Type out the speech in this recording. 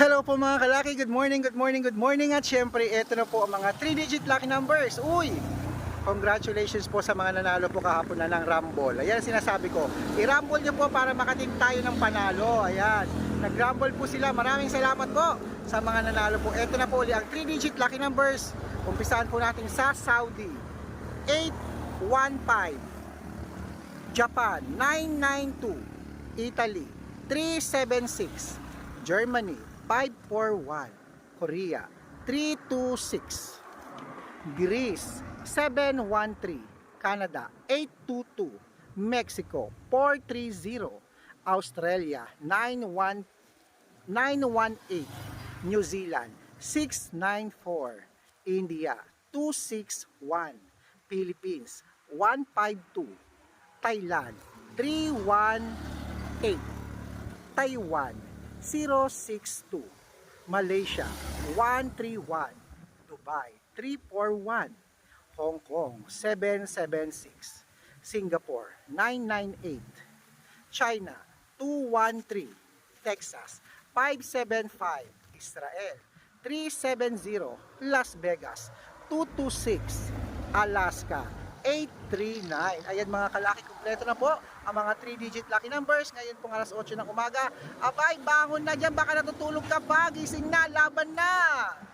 Hello po mga kalaki, good morning, good morning, good morning at syempre ito na po ang mga 3-digit lucky numbers. Uy! Congratulations po sa mga nanalo po kahapon na ng Rumble. Ayan sinasabi ko. I-rumble nyo po para makating tayo ng panalo. Ayan. Nag-rumble po sila. Maraming salamat po sa mga nanalo po. Ito na po ulit ang 3-digit lucky numbers. Umpisahan po natin sa Saudi. 815 Japan 992 Italy 376 Germany 541 Korea 326 Greece 713 Canada 822 Mexico 430 Australia 91 918 New Zealand 694 India 261 Philippines 152 Thailand 318 Taiwan 062 Malaysia 131 Dubai 341 Hong Kong 776 Singapore 998 China 213 Texas 575 Israel 370 Las Vegas 226 Alaska 839 Ayan mga kalaki, kumpleto na po ang mga 3-digit lucky numbers. Ngayon pong alas 8 ng umaga. Abay, bangon na dyan, baka natutulog ka pa. Gising na, laban na!